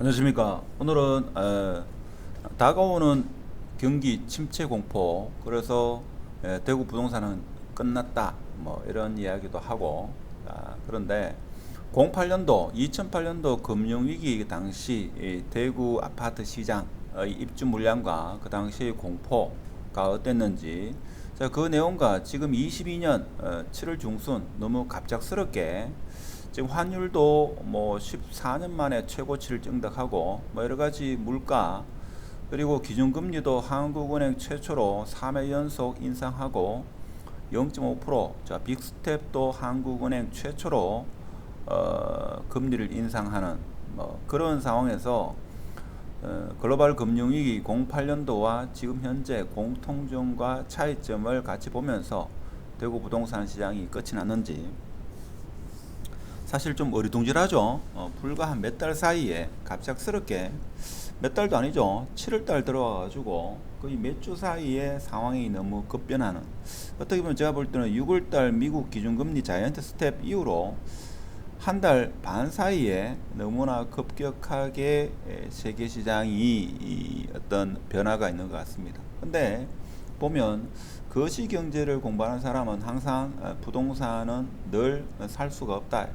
안녕하십니까. 오늘은 에, 다가오는 경기 침체 공포 그래서 에, 대구 부동산은 끝났다 뭐 이런 이야기도 하고 아, 그런데 08년도 2008년도 금융위기 당시 이 대구 아파트 시장의 입주 물량과 그 당시 공포가 어땠는지 자, 그 내용과 지금 22년 어, 7월 중순 너무 갑작스럽게 지금 환율도 뭐 14년 만에 최고치를 증득하고 뭐 여러 가지 물가 그리고 기준금리도 한국은행 최초로 3회 연속 인상하고 0.5%, 자 빅스텝도 한국은행 최초로 어, 금리를 인상하는 뭐 그런 상황에서 어, 글로벌 금융위기 08년도와 지금 현재 공통점과 차이점을 같이 보면서 대구 부동산 시장이 끝이 났는지 사실 좀 어리둥절하죠. 어, 불과 한 몇 달 사이에 갑작스럽게 몇 달도 아니죠. 7월 달 들어와가지고 거의 몇 주 사이에 상황이 너무 급변하는 어떻게 보면 제가 볼 때는 6월 달 미국 기준금리 자이언트 스텝 이후로 한 달 반 사이에 너무나 급격하게 에, 세계 시장이 이 어떤 변화가 있는 것 같습니다. 근데 보면 거시 경제를 공부하는 사람은 항상 어, 부동산은 늘 살 수가 없다 에,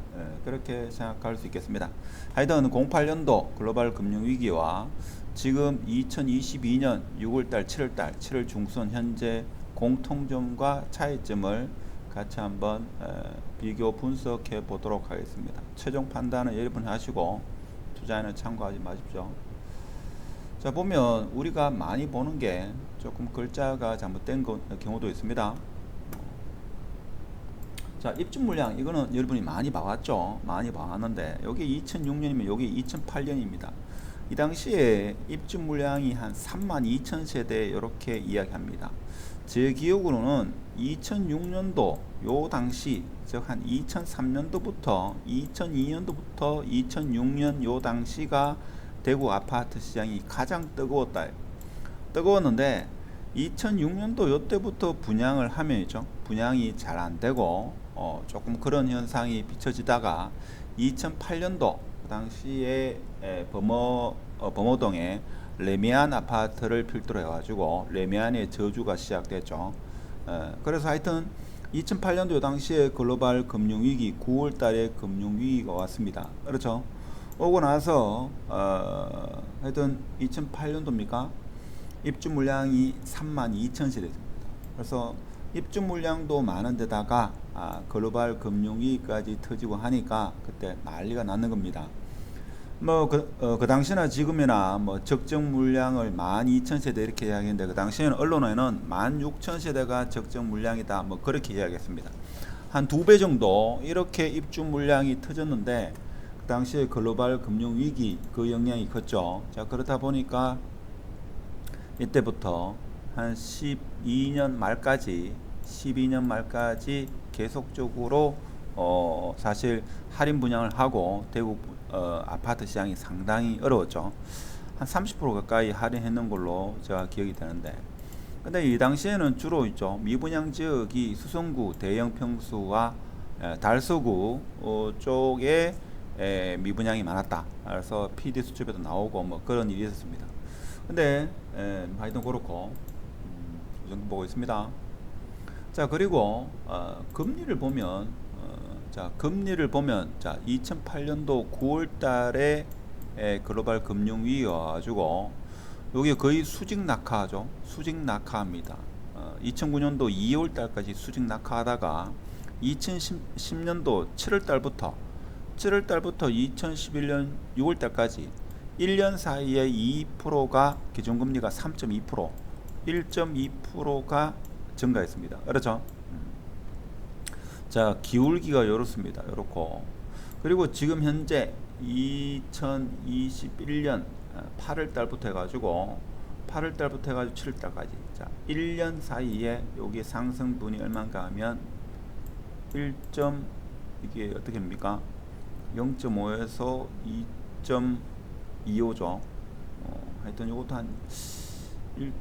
그렇게 생각할 수 있겠습니다. 하여튼 08년도 글로벌 금융 위기와 지금 2022년 6월달, 7월달, 7월 중순 현재 공통점과 차이점을 같이 한번 에, 비교 분석해 보도록 하겠습니다. 최종 판단은 여러분 하시고 투자에는 참고하지 마십시오. 자 보면 우리가 많이 보는 게 조금 글자가 잘못된 거- 경우도 있습니다. 자 입주 물량 이거는 여러분이 많이 봐왔죠. 많이 봐왔는데 여기 2006년이면 여기 2008년입니다. 이 당시에 입주 물량이 한 3만 2천 세대 이렇게 이야기합니다. 제 기억으로는 2006년도 요 당시 즉 한 2003년도부터 2002년도부터 2006년 요 당시가 대구 아파트 시장이 가장 뜨거웠다. 뜨거웠는데 2006년도 요때부터 분양을 하면이죠. 분양이 잘 안 되고 어, 조금 그런 현상이 비춰지다가 2008년도 그 당시에 에, 범어 어, 범어동에 레미안 아파트를 필두로 해가지고 레미안의 저주가 시작됐죠. 에, 그래서 하여튼 2008년도 요 당시에 글로벌 금융위기 9월달에 금융위기가 왔습니다. 그렇죠. 오고 나서 어, 하여튼 2008년도입니까? 입주 물량이 3만 2천 세대입니다. 그래서 입주 물량도 많은데다가 아, 글로벌 금융위기까지 터지고 하니까 그때 난리가 났는 겁니다. 뭐그 어, 그 당시나 지금이나 뭐 적정 물량을 12,000세대 이렇게 이야기했는데 그 당시에는 언론에는 16,000세대가 적정 물량이다 뭐 그렇게 이야기했습니다. 한 두 배 정도 이렇게 입주 물량이 터졌는데 그 당시에 글로벌 금융 위기 그 영향이 컸죠. 자 그렇다 보니까 이때부터 한 12년 말까지 12년 말까지 계속적으로 어 사실 할인 분양을 하고 대구 어 아파트 시장이 상당히 어려웠죠. 한 30% 가까이 할인했는 걸로 제가 기억이 되는데 근데 이 당시에는 주로 있죠 미분양 지역이 수성구 대형 평수와 에, 달서구 어, 쪽에 에, 미분양이 많았다. 그래서 PD 수첩에도 나오고 뭐 그런 일이 있었습니다. 근데 에, 하여튼 그렇고 음, 이 정도 보고 있습니다. 자 그리고 어, 금리를 보면 어, 자 금리를 보면 자 2008년도 9월달에 에, 글로벌 금융 위기가 가지고 여기 거의 수직 낙하죠. 수직 낙하입니다. 어, 2009년도 2월달까지 수직 낙하하다가 2010년도 7월달부터 7월 달부터 2011년 6월 달까지 1년 사이에 2%가 기준금리가 3.2% 1.2%가 증가했습니다. 그렇죠? 음. 자 기울기가 이렇습니다. 이렇고 그리고 지금 현재 2021년 8월 달부터 해가지고 8월 달부터 해가지고 7월 달까지 자 1년 사이에 여기 상승분이 얼마인가 하면 1. 이게 어떻게 됩니까? 0.5에서 2.25죠. 어, 하여튼 이것도 한 1.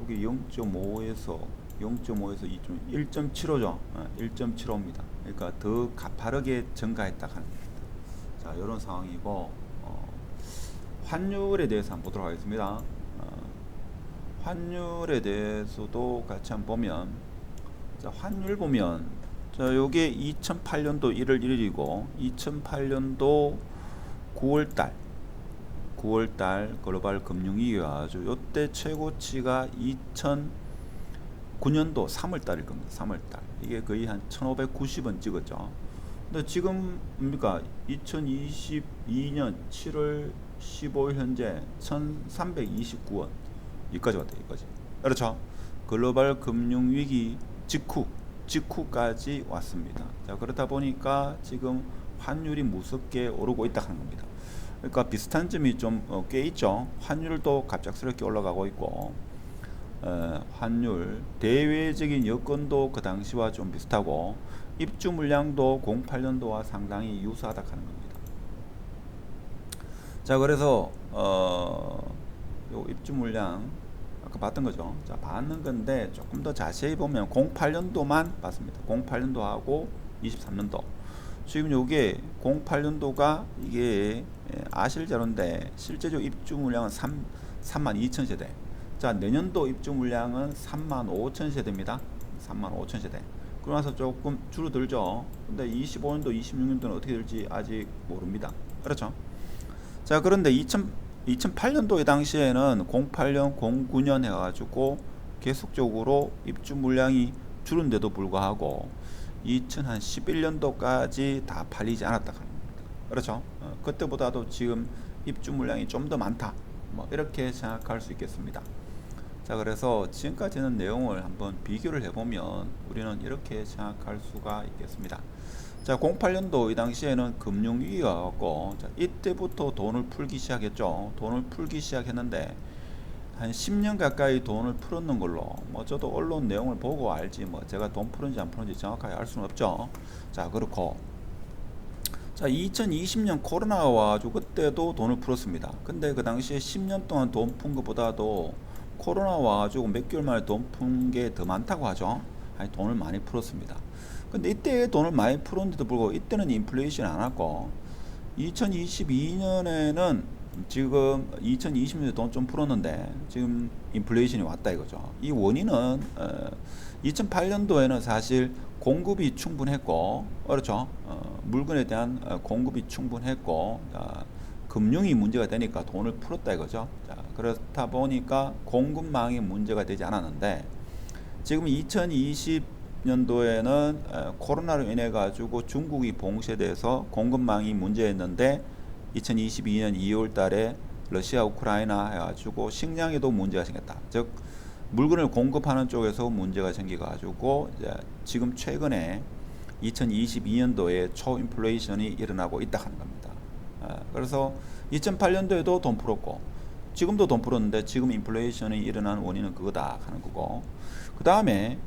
여기 0.5에서 0.5에서 2. 1.75죠. 어, 1.75입니다. 그러니까 더 가파르게 증가했다 하는 겁니다. 자, 이런 상황이고 어, 환율에 대해서 한번 보도록 하겠습니다. 어, 환율에 대해서도 같이 한번 보면 자, 환율 보면 자, 요게 2008년도 1월 1일이고 2008년도 9월 달 9월 달 글로벌 금융위기가 아주 요때 최고치가 2009년도 3월 달일 겁니다. 3월 달. 이게 거의 한 1,590원 찍었죠. 근데 지금 뭡니까? 2022년 7월 15일 현재 1,329원. 여기까지 왔다. 여기까지. 그렇죠? 글로벌 금융 위기 직후 직후까지 왔습니다. 자, 그렇다 보니까 지금 환율이 무섭게 오르고 있다 하는 겁니다. 그러니까 비슷한 점이 좀꽤 어, 있죠. 환율도 갑작스럽게 올라가고 있고 어, 환율 대외적인 여건도 그 당시와 좀 비슷하고 입주 물량도 08년도와 상당히 유사하다 하는 겁니다. 자 그래서 어, 요 입주 물량 아까 봤던 거죠. 자 받는 건데 조금 더 자세히 보면 08년도만 봤습니다. 08년도하고 23년도 지금 요게 08년도가 이게 예, 아실 자료인데 실제적 입주 물량은 3, 3만 2천 세대. 자 내년도 입주 물량은 3만 5천 세대입니다. 3만 5천 세대. 그러면서 조금 줄어들죠. 근데 25년도, 26년도는 어떻게 될지 아직 모릅니다. 그렇죠? 자 그런데 2000, 2008년도에 당시에는 08년, 09년 해가지고 계속적으로 입주 물량이 줄은데도 불구하고 2011년도까지 다 팔리지 않았다. 그렇죠? 어, 그때보다도 지금 입주 물량이 좀 더 많다. 뭐 이렇게 생각할 수 있겠습니다. 자 그래서 지금까지는 내용을 한번 비교를 해보면 우리는 이렇게 생각할 수가 있겠습니다. 자 08년도 이 당시에는 금융위기가 왔고 자, 이때부터 돈을 풀기 시작했죠. 돈을 풀기 시작했는데 한 10년 가까이 돈을 풀었는 걸로 뭐 저도 언론 내용을 보고 알지 뭐 제가 돈 푸는지 안 푸는지 정확하게 알 수는 없죠. 자 그렇고 자 2020년 코로나가 와가지고 그때도 돈을 풀었습니다. 근데 그 당시에 10년 동안 돈 푼 것보다도 코로나 와가지고 몇 개월 만에 돈 푼 게 더 많다고 하죠. 아니 돈을 많이 풀었습니다. 근데 이때 돈을 많이 풀었는데도 불구하고 이때는 인플레이션 안 왔고 2022년에는 지금 2020년에 돈 좀 풀었는데 지금 인플레이션이 왔다 이거죠. 이 원인은 어, 2008년도에는 사실 공급이 충분했고 그렇죠. 어, 물건에 대한 어, 공급이 충분했고 자, 금융이 문제가 되니까 돈을 풀었다 이거죠. 자, 그렇다 보니까 공급망이 문제가 되지 않았는데 지금 2020 년도에는 어, 코로나로 인해 가지고 중국이 봉쇄돼서 공급망이 문제였는데 2022년 2월 달에 러시아 우크라이나 해가지고 식량에도 문제가 생겼다. 즉 물건을 공급하는 쪽에서 문제가 생겨가지고 지금 최근에 2022년도에 초인플레이션이 일어나고 있다 하는 겁니다. 아, 그래서 2008년도에도 돈 풀었고 지금도 돈 풀었는데 지금 인플레이션이 일어난 원인은 그거다 하는 거고 그 다음에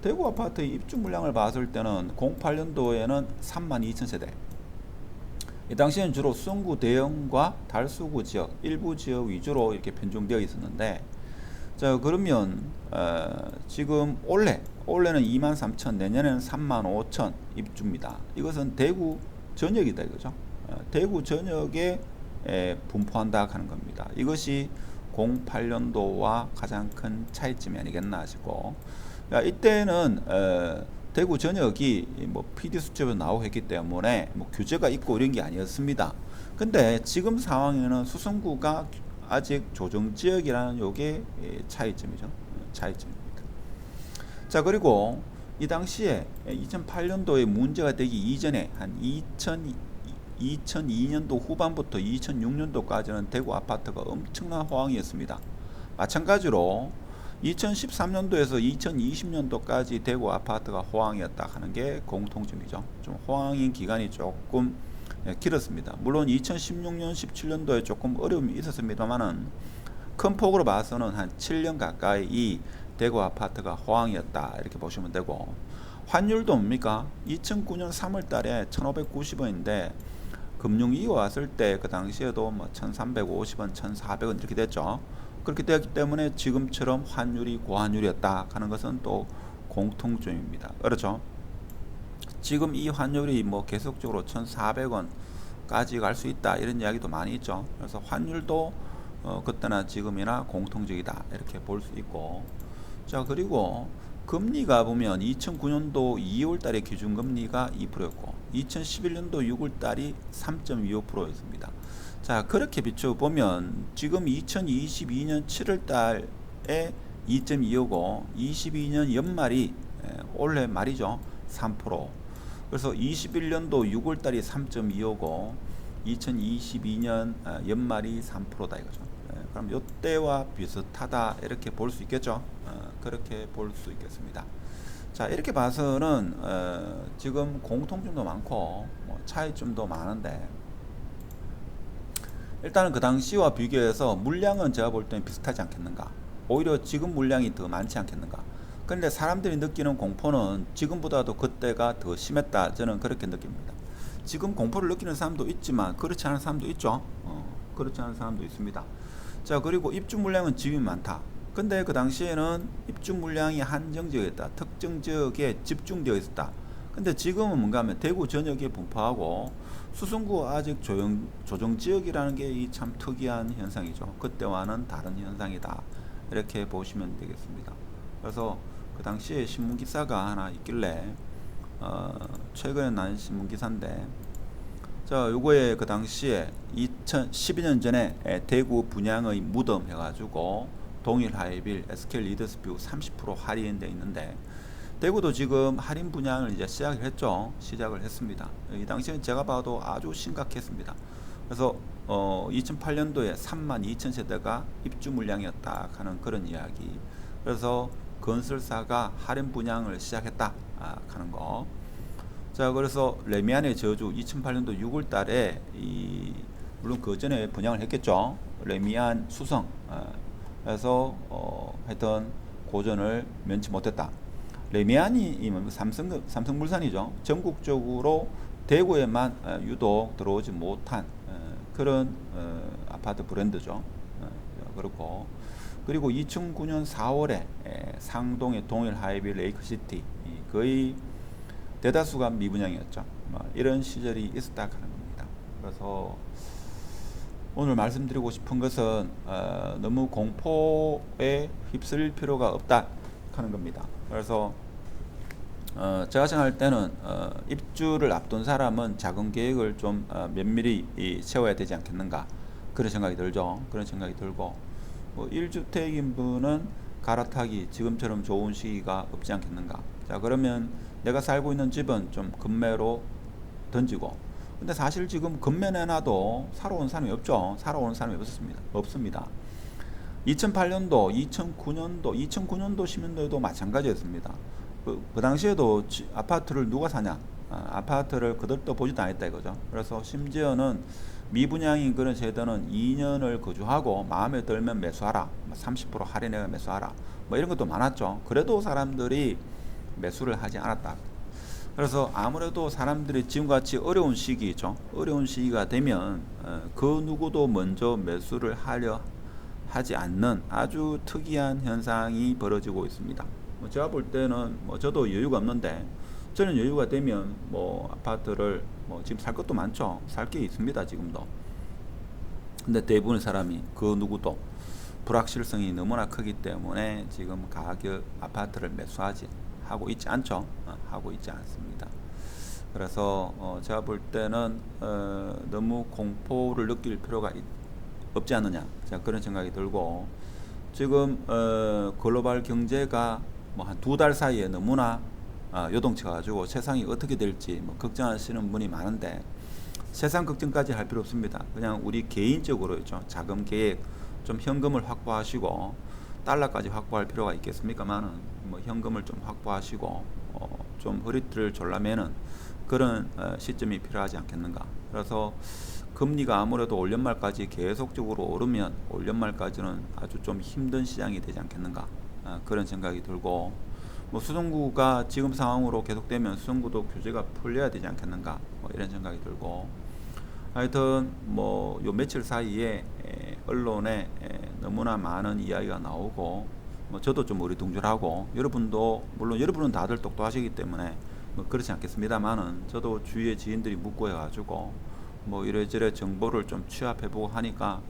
대구 아파트 입주 물량을 봤을 때는 08년도에는 3만 2천 세대 이 당시에는 주로 수성구 대형과 달수구 지역, 일부 지역 위주로 이렇게 편중되어 있었는데, 자 그러면 어, 지금 올해 올해는 2만 3천, 내년에는 3만 5천 입주입니다. 이것은 대구 전역이다 이거죠. 어, 대구 전역에 에, 분포한다 하는 겁니다. 이것이 08년도와 가장 큰 차이점이 아니겠나 싶고, 야, 이때는 어, 대구 전역이 뭐 PD 수첩에 나오고 했기 때문에 뭐 규제가 있고 이런 게 아니었습니다. 근데 지금 상황에는 수성구가 아직 조정 지역이라는 요게 차이점이죠. 차이점입니다. 자, 그리고 이 당시에 2008년도에 문제가 되기 이전에 한 2000, 2002년도 후반부터 2006년도까지는 대구 아파트가 엄청난 호황이었습니다. 마찬가지로 2013년도에서 2020년도까지 대구 아파트가 호황이었다 하는 게 공통점이죠. 좀 호황인 기간이 조금 예, 길었습니다. 물론 2016년, 17년도에 조금 어려움이 있었습니다만은 큰 폭으로 봐서는 한 7년 가까이 이 대구 아파트가 호황이었다 이렇게 보시면 되고 환율도 뭡니까? 2009년 3월 달에 1,590원인데 금융위기 왔을 때 그 당시에도 뭐 1,350원, 1,400원 이렇게 됐죠. 그렇게 되었기 때문에 지금처럼 환율이 고환율이었다 하는 것은 또 공통점입니다. 그렇죠? 지금 이 환율이 뭐 계속적으로 1,400원, 까지 갈 수 있다 이런 이야기도 많이 있죠. 그래서 환율도 어, 그때나 지금이나 공통적이다 이렇게 볼 수 있고 자 그리고 금리가 보면 2009년도 2월달에 기준금리가 2%였고 2011년도 6월달이 3.25%였습니다. 자 그렇게 비춰 보면 지금 2022년 7월달에 2.25고 22년 연말이 에, 올해 말이죠 3% 그래서 21년도 6월달이 3.25고 2022년 어, 연말이 3%다 이거죠. 예, 그럼 이때와 비슷하다 이렇게 볼 수 있겠죠. 어, 그렇게 볼 수 있겠습니다. 자 이렇게 봐서는 어, 지금 공통점도 많고 뭐 차이점도 많은데 일단은 그 당시와 비교해서 물량은 제가 볼 때는 비슷하지 않겠는가. 오히려 지금 물량이 더 많지 않겠는가. 근데 사람들이 느끼는 공포는 지금보다도 그때가 더 심했다. 저는 그렇게 느낍니다. 지금 공포를 느끼는 사람도 있지만 그렇지 않은 사람도 있죠. 어, 그렇지 않은 사람도 있습니다. 자 그리고 입주 물량은 집이 많다. 근데 그 당시에는 입주 물량이 한정 지역이었다. 특정 지역에 집중되어 있었다. 근데 지금은 뭔가 하면 대구 전역에 분포하고 수성구 아직 조정, 조정 지역이라는 게 이 참 특이한 현상이죠. 그때와는 다른 현상이다. 이렇게 보시면 되겠습니다. 그래서 그 당시에 신문 기사가 하나 있길래 어, 최근에 난 신문 기사인데 자 요거에 그 당시에 2012년 전에 에, 대구 분양의 무덤 해가지고 동일 하이빌 SK 리더스뷰 30% 할인돼 있는데 대구도 지금 할인 분양을 이제 시작을 했죠 시작을 했습니다 이 당시에 제가 봐도 아주 심각했습니다 그래서 어, 2008년도에 3만 2천 세대가 입주 물량이었다 하는 그런 이야기 그래서 건설사가 할인 분양을 시작했다 아, 하는 거. 자 그래서 레미안의 저주 2008년도 6월 달에 이 물론 그 전에 분양을 했겠죠. 레미안 수성 아, 그래서 어, 하여튼 고전을 면치 못했다. 레미안이 뭐 삼성 삼성물산이죠. 전국적으로 대구에만 어, 유독 들어오지 못한 어, 그런 어, 아파트 브랜드죠. 어, 그렇고 그리고 2009년 4월에 상동의 동일 하이빌 레이크시티 거의 대다수가 미분양이었죠. 뭐 이런 시절이 있었다 하는 겁니다. 그래서 오늘 말씀드리고 싶은 것은 어, 너무 공포에 휩쓸릴 필요가 없다 하는 겁니다. 그래서 어, 제가 생각할 때는 어, 입주를 앞둔 사람은 자금 계획을 좀 어, 면밀히 이, 세워야 되지 않겠는가 그런 생각이 들죠. 그런 생각이 들고 뭐 1주택인 분은 갈아타기 지금처럼 좋은 시기가 없지 않겠는가. 자 그러면 내가 살고 있는 집은 좀 금매로 던지고 근데 사실 지금 금매 내놔도 사러 온 사람이 없죠. 오는 사람이 없습니다. 없습니다. 2008년도, 2009년도, 2009년도, 10년도에도 마찬가지였습니다. 그, 그 당시에도 지, 아파트를 누가 사냐? 아, 파트를 그들도 보지도 않았다 이거죠. 그래서 심지어는 미분양인 그런 세대는 2년을 거주하고 마음에 들면 매수하라. 30%뭐 할인해가 매수하라. 뭐 이런 것도 많았죠. 그래도 사람들이 매수를 하지 않았다. 그래서 아무래도 사람들이 지금같이 어려운 시기죠. 어려운 시기가 되면 어, 그 누구도 먼저 매수를 하려 하지 않는 아주 특이한 현상이 벌어지고 있습니다. 뭐 제가 볼 때는 뭐 저도 여유가 없는데 저는 여유가 되면 뭐 아파트를 뭐 지금 살 것도 많죠. 살 게 있습니다. 지금도. 근데 대부분의 사람이 그 누구도 불확실성이 너무나 크기 때문에 지금 가격 아파트를 매수하지 하고 있지 않죠. 어, 하고 있지 않습니다. 그래서 어 제가 볼 때는 어 너무 공포를 느낄 필요가 있, 없지 않느냐. 제가 그런 생각이 들고 지금 어 글로벌 경제가 뭐 한 두 달 사이에 너무나 어, 요동쳐 가지고 세상이 어떻게 될지 뭐 걱정하시는 분이 많은데 세상 걱정까지 할 필요 없습니다. 그냥 우리 개인적으로 있죠. 자금 계획 좀 현금을 확보하시고 달러까지 확보할 필요가 있겠습니까만은 뭐 현금을 좀 확보하시고 어, 좀 허리띠를 졸라매는 그런 어, 시점이 필요하지 않겠는가. 그래서 금리가 아무래도 올 연말까지 계속적으로 오르면 올 연말까지는 아주 좀 힘든 시장이 되지 않겠는가. 어, 그런 생각이 들고 뭐 수성구가 지금 상황으로 계속되면 수성구도 규제가 풀려야 되지 않겠는가 뭐 이런 생각이 들고 하여튼 뭐 요 며칠 사이에 에, 언론에 에, 너무나 많은 이야기가 나오고 뭐 저도 좀 어리둥절하고 여러분도 물론 여러분은 다들 똑똑하시기 때문에 뭐 그렇지 않겠습니다만은 저도 주위의 지인들이 묻고 해가지고 뭐 이래저래 정보를 좀 취합해보고 하니까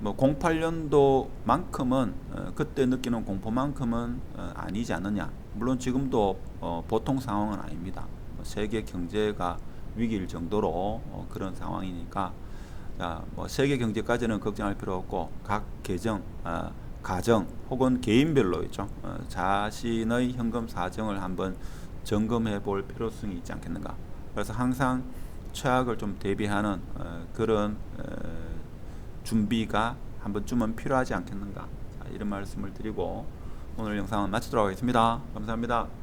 뭐 08년도만큼은 어, 그때 느끼는 공포만큼은 어, 아니지 않느냐. 물론 지금도 어, 보통 상황은 아닙니다. 뭐 세계 경제가 위기일 정도로 어, 그런 상황이니까 자, 뭐 세계 경제까지는 걱정할 필요 없고 각 계정, 아, 가정 혹은 개인별로 있죠. 어, 자신의 현금 사정을 한번 점검해 볼 필요성이 있지 않겠는가. 그래서 항상 최악을 좀 대비하는 어, 그런 어, 준비가 한 번쯤은 필요하지 않겠는가. 자, 이런 말씀을 드리고 오늘 영상은 마치도록 하겠습니다. 감사합니다.